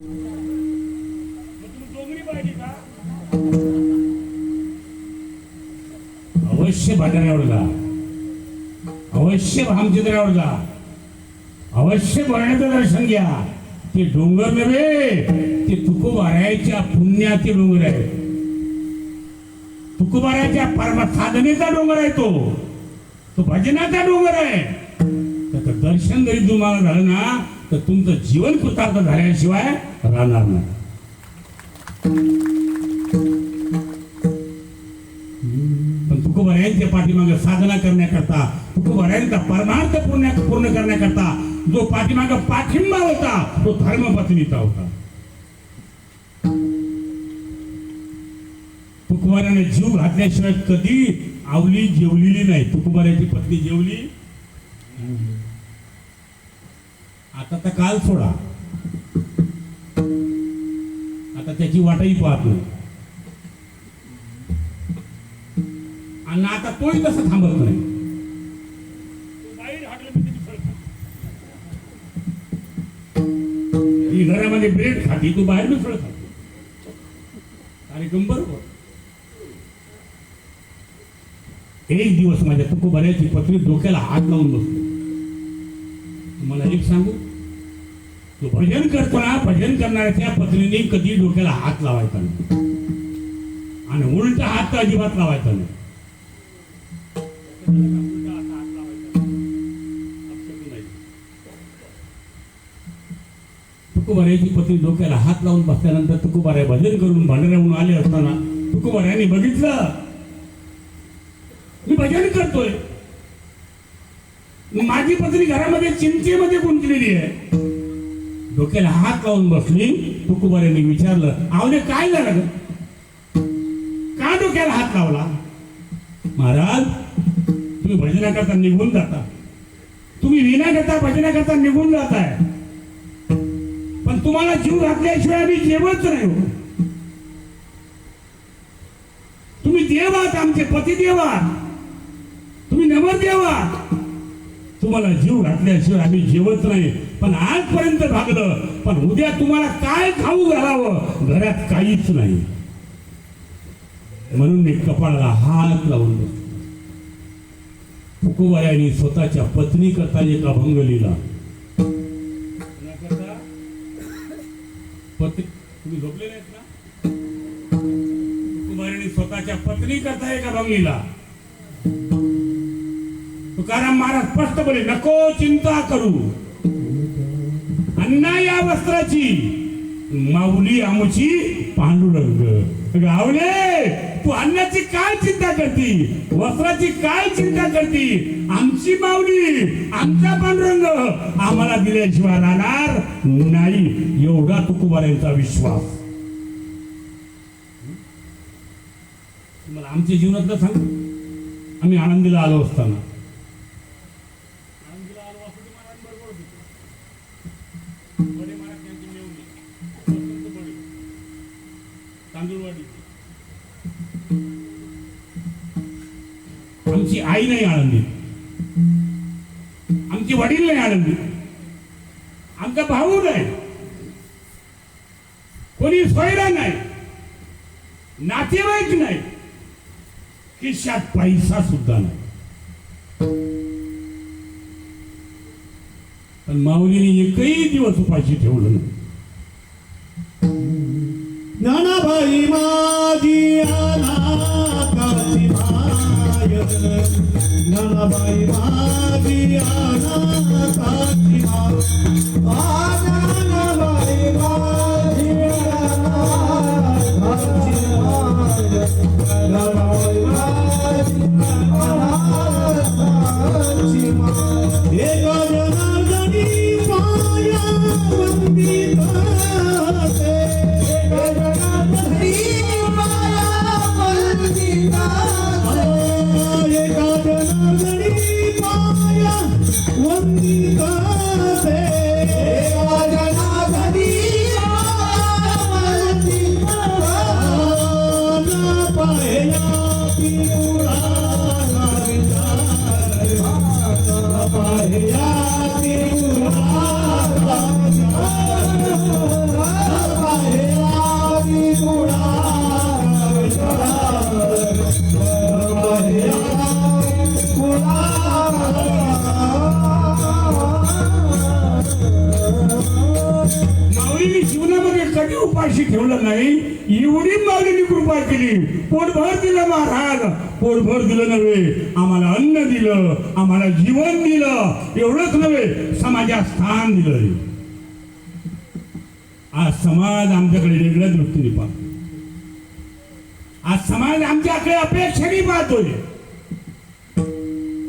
अवश्य भांडण्यावर जा. अवश्य भामचित्रावर जा. अवश्य भरण्याचं दर्शन घ्या. ते डोंगर नव्हे ते तुकोबारायच्या पुण्याचे डोंगर आहे. तुकोबारायच्या परम साधनेचा डोंगर आहे तो. तो भजनाचा डोंगर आहे. त्याचं दर्शन जरी तुम्हाला झालं ना तर तुमचं जीवन कृतार्थ झाल्याशिवाय राहणार नाही. पण तुकोबऱ्यांच्या पाठीमागे साधना करण्याकरता तुकोबऱ्यांचा परमार्थ पूर्ण पूर्ण करण्याकरता जो पाठीमागे पाठिंबा होता तो धर्मपत्नीचा होता. तुकोबाऱ्याने जीव घातल्याशिवाय कधी आवली जेवलेली नाही. तुकोबाऱ्याची पत्नी जेवली? आता तर काल सोडा. आता त्याची वाटही पाहतो नाही. आणि आता तोही तसं थांबत नाही. ही घरामध्ये ब्रेड खाती तू बाहेर मिसळ खातो. कार्यक्रम बरोबर. एक दिवस माझ्या तुकोबाऱ्याची पत्री डोक्याला हात लावून बसतो तुम्हाला एक सांगू? तो भजन करताना भजन करणाऱ्या पत्नीने कधी डोक्याला हात लावायचा नाही. आणि उलटा हात तर अजिबात लावायचा नाही. उलटा हात नाही. तुकोबाऱ्याची पत्नी डोक्याला हात लावून बसल्यानंतर तुकोबाऱ्या भजन करून भांडऱ्याहून आले असताना तुकोबाऱ्याने बघितलं मी भजन करतोय. माझी पत्नी घरामध्ये चिंतेमध्ये गुंतलेली आहे. डोक्याला हात लावून बसली. तुकुबाऱ्यांनी विचारलं आवने काय झालं का डोक्याला हात लावला? महाराज तुम्ही भजनाकरता निघून जाता. तुम्ही विनाकरता भजनाकरता निघून जाताय. पण तुम्हाला जीव घातल्याशिवाय आम्ही जेवत नाही हो. तुम्ही देव आहात आमचे पती देव आहात. तुम्ही नवरदेव आहात. तुम्हाला जीव घातल्याशिवाय आम्ही जेवत नाही. पण आजपर्यंत भागलं. पण उद्या तुम्हाला काय खाऊ घालावं? घरात काहीच नाही. म्हणून मी कपाळाला हात लावून बसलो. तुकोबाऱ्याने स्वतःच्या पत्नी करता एक अभंग लिहिला. तुम्ही झोपले नाहीत ना? कुमारीने स्वतःच्या पत्नी करता एक अभंग लिहिला. तुकाराम महाराज स्पष्ट बोले नको चिंता करू. अन्ना या वस्त्राची माऊली आमची पांडुरंग. गावले तू अन्नाची काय चिंता करती? वस्त्राची काय चिंता करती? आमची माऊली आमचा पांडुरंग आम्हाला दिल्याशिवाय राहणार नाही. एवढा तुकोबाऱ्यांचा विश्वास. तुम्हाला आमच्या जीवनातलं सांग? आम्ही आनंदीला आलो असताना. आमची आई नाही आळंदी आमचे वडील नाही आळंदी आमचा भाऊ नाही. कोणी सोयरा नाही. नातेवाईक नाही. खिशात पैसा सुद्धा नाही. पण माऊलीने एकही दिवस उपाशी ठेवलं नाही. नाना भाई मा माय माझी आना माय आ उपाशी ठेवलं नाही एवढी मागणी कृपा केली. पोटभर दिलं महाराज पोटभर दिलं नव्हे. आम्हाला अन्न दिलं आम्हाला जीवन दिलं. एवढंच नव्हे समाजात स्थान दिलं आज समाज आमच्याकडे वेगळ्या दृष्टीने पाहतो आज समाज आमच्याकडे अपेक्षेने पाहतोय.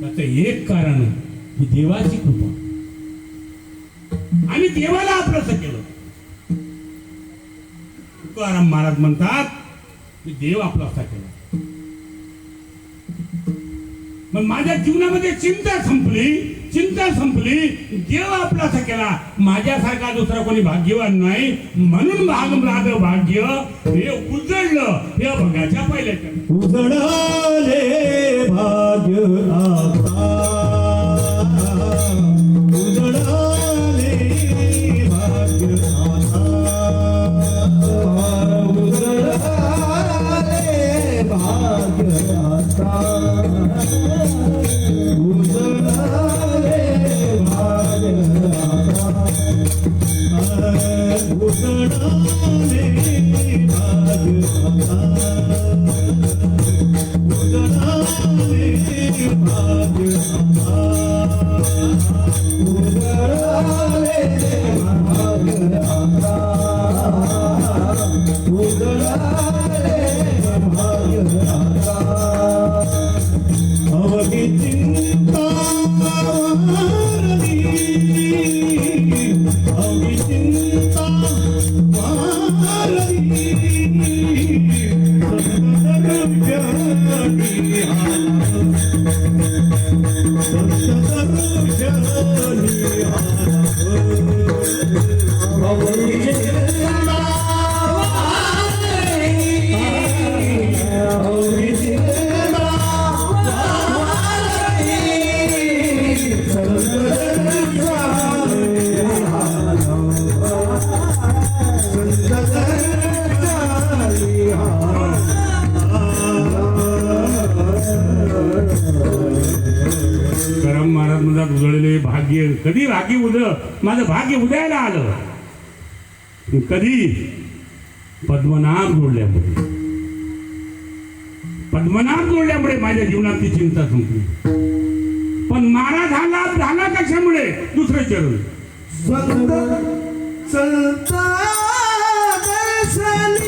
त्याचं एक कारण ही देवाची कृपा. आणि देवाला आपलं केलं. तुकाराम महाराज म्हणतात की देव आपलासा केला. मग माझ्या जीवनामध्ये चिंता संपली चिंता संपली देव आपला असा केला. माझ्यासारखा दुसरा कोणी भाग्यवान नाही. म्हणून भाग माझं भाग्य हे उजळलं. हे बघायच्या पहिल्या उजळ भाग्य कधी माझं भाग्य उदयाला आलं. कधी? पद्मनाभ जोडल्यामुळे. पद्मनाभ जोडल्यामुळे माझ्या जीवनातली चिंता संपली. पण मारा झाला झाला कशामुळे? दुसरं चरण. संत संता दर्शनी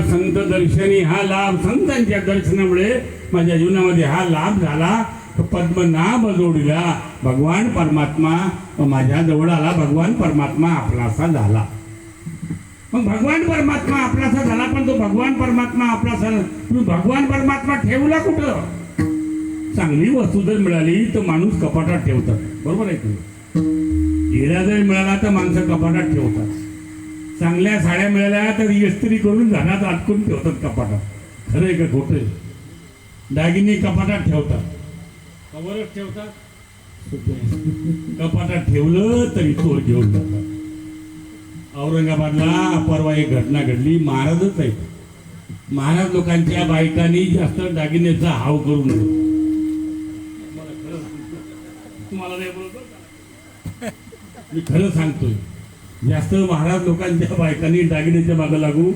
संत दर्शनी हा लाभ संतांच्या दर्शनामुळे माझ्या जीवनामध्ये हा लाभ झाला पद्मनाभ जोडीला भगवान परमात्मा माझ्या जवळ आला भगवान परमात्मा आपलासा झाला. मग भगवान परमात्मा आपलासा झाला पण तो भगवान परमात्मा आपलासा तुम्ही भगवान परमात्मा ठेवला कुठं? चांगली वस्तू जर मिळाली तर माणूस कपाटात ठेवतात. बरोबर आहे तुम्ही हिरा जर मिळाला तर माणसं कपाटात ठेवतात. चांगल्या साड्या मिळाल्या तर इस्त्री करून घरात अटकून ठेवतात कपाटात. खरं आहे का खोटं आहे? दागिने कपाटात ठेवतात. कवरच ठेवतात. कपाटात ठेवलं तरी चोर घेऊन जातात. औरंगाबादला परवा एक घटना घडली महाराजच आहे. महाराज लोकांच्या बायकांनी जास्त दागिन्याचा हाव करू नये. खरं सांगतो. तुम्हाला नाही बोलतो मी खरं सांगतोय. जास्त महाराज लोकांच्या बायकांनी दागिन्याच्या मागं लागू.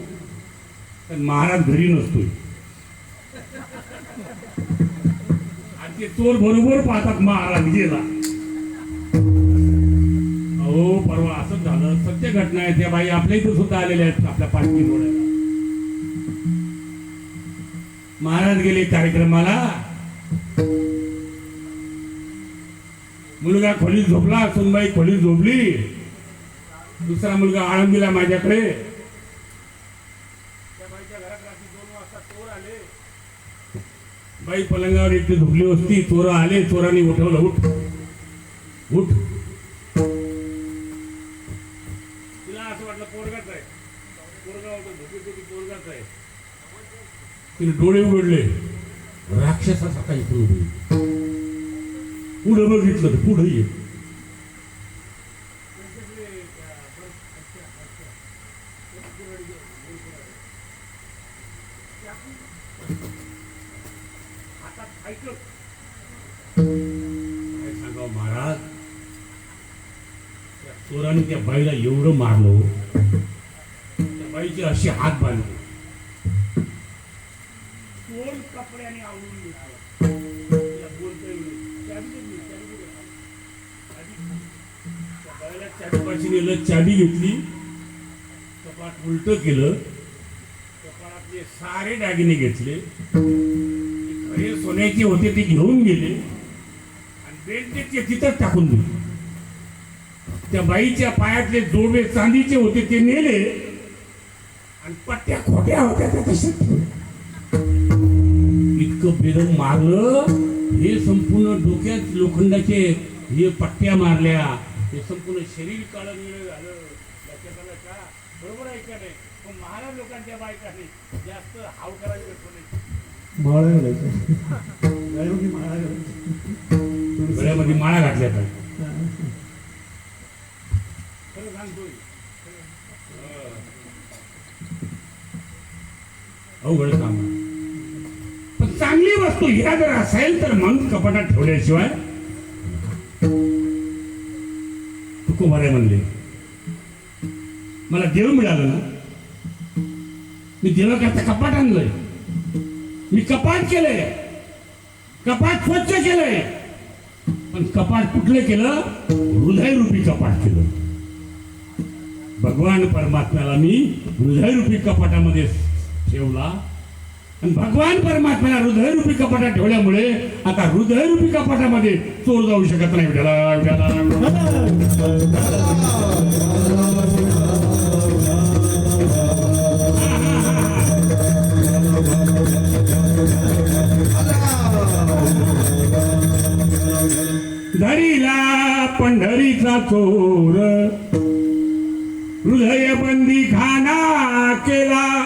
महाराज घरी नसतोय. आणि ते चोर बरोबर पाहतात महाराज गेला. अहो परवा असंच झालं. सत्य घटना आहे त्या बाई आपल्या इथं सुद्धा आलेल्या आहेत आपल्या पाठवी डोळ्याला महाराज गेले कार्यक्रमाला. मुलगा खोलीत झोपला सुनबाई खोलीत झोपली. दुसरा मुलगा आळंदीला माझ्याकडे. त्या बाईच्या घरात रात्री दोन वाजता चोर आले. बाई पलंगावर एकटी झोपली होती चोर आले चोरांनी उठवलं उठ. उठ. तिला असं वाटलं पोरगाच आहे. पोरगा होता झोपी झोपी पोरगाच आहे. तिने डोळे उघडले. राक्षसाचा इकडे उभे पुढं बघितलं पुढे ये. काय सांगावं महाराज? त्या चोराने त्या बाईला एवढं मारलो त्या बाईचे असे हात बांधले. चोर कपड्याने आवडून बाईला चाबीपाशी नेलं चाबी घेतली. कपाट उलट केलं. कपाटातले सारे दागिने घेतले. खरे सोन्याचे होते ते घेऊन गेले. बेल्टेचे तिथंच टाकून दिले. त्या बाईच्या पायातले जोडवे चांदीचे होते ते नेले आणि पट्ट्या खोट्या होत्या त्या तशाच इतकं बेदम मारलं हे संपूर्ण डोक्यात लोखंडाचे हे पट्ट्या मारल्या हे संपूर्ण शरीर काळं निळं झालं. लक्षात आलं का बरोबर आहे का नाही? पण महाराज लोकांच्या बायकाने जास्त हाव करायला भेटतो नाही माळा घालायचा. गळ्यामध्ये माळा घातल्या तर अवघड काम पण चांगली वस्तू ह्या जर असेल तर मग कपाटात ठेवल्याशिवाय तुकोबारे म्हणले. मला देव मिळालं ना. मी देवाकरता कपाट आणलंय. मी कपाट केलंय. कपाट स्वच्छ केलंय. पण कपाट कुठलं केलं? हृदयरूपी कपाट केलं. भगवान परमात्म्याला मी हृदयरूपी कपाटामध्ये ठेवला. आणि भगवान परमात्म्याला हृदयरूपी कपाटात ठेवल्यामुळे आता हृदयरूपी कपाटामध्ये चोर जाऊ शकत नाही. चोरीचा चोर. हृदयबंदी खाना केला.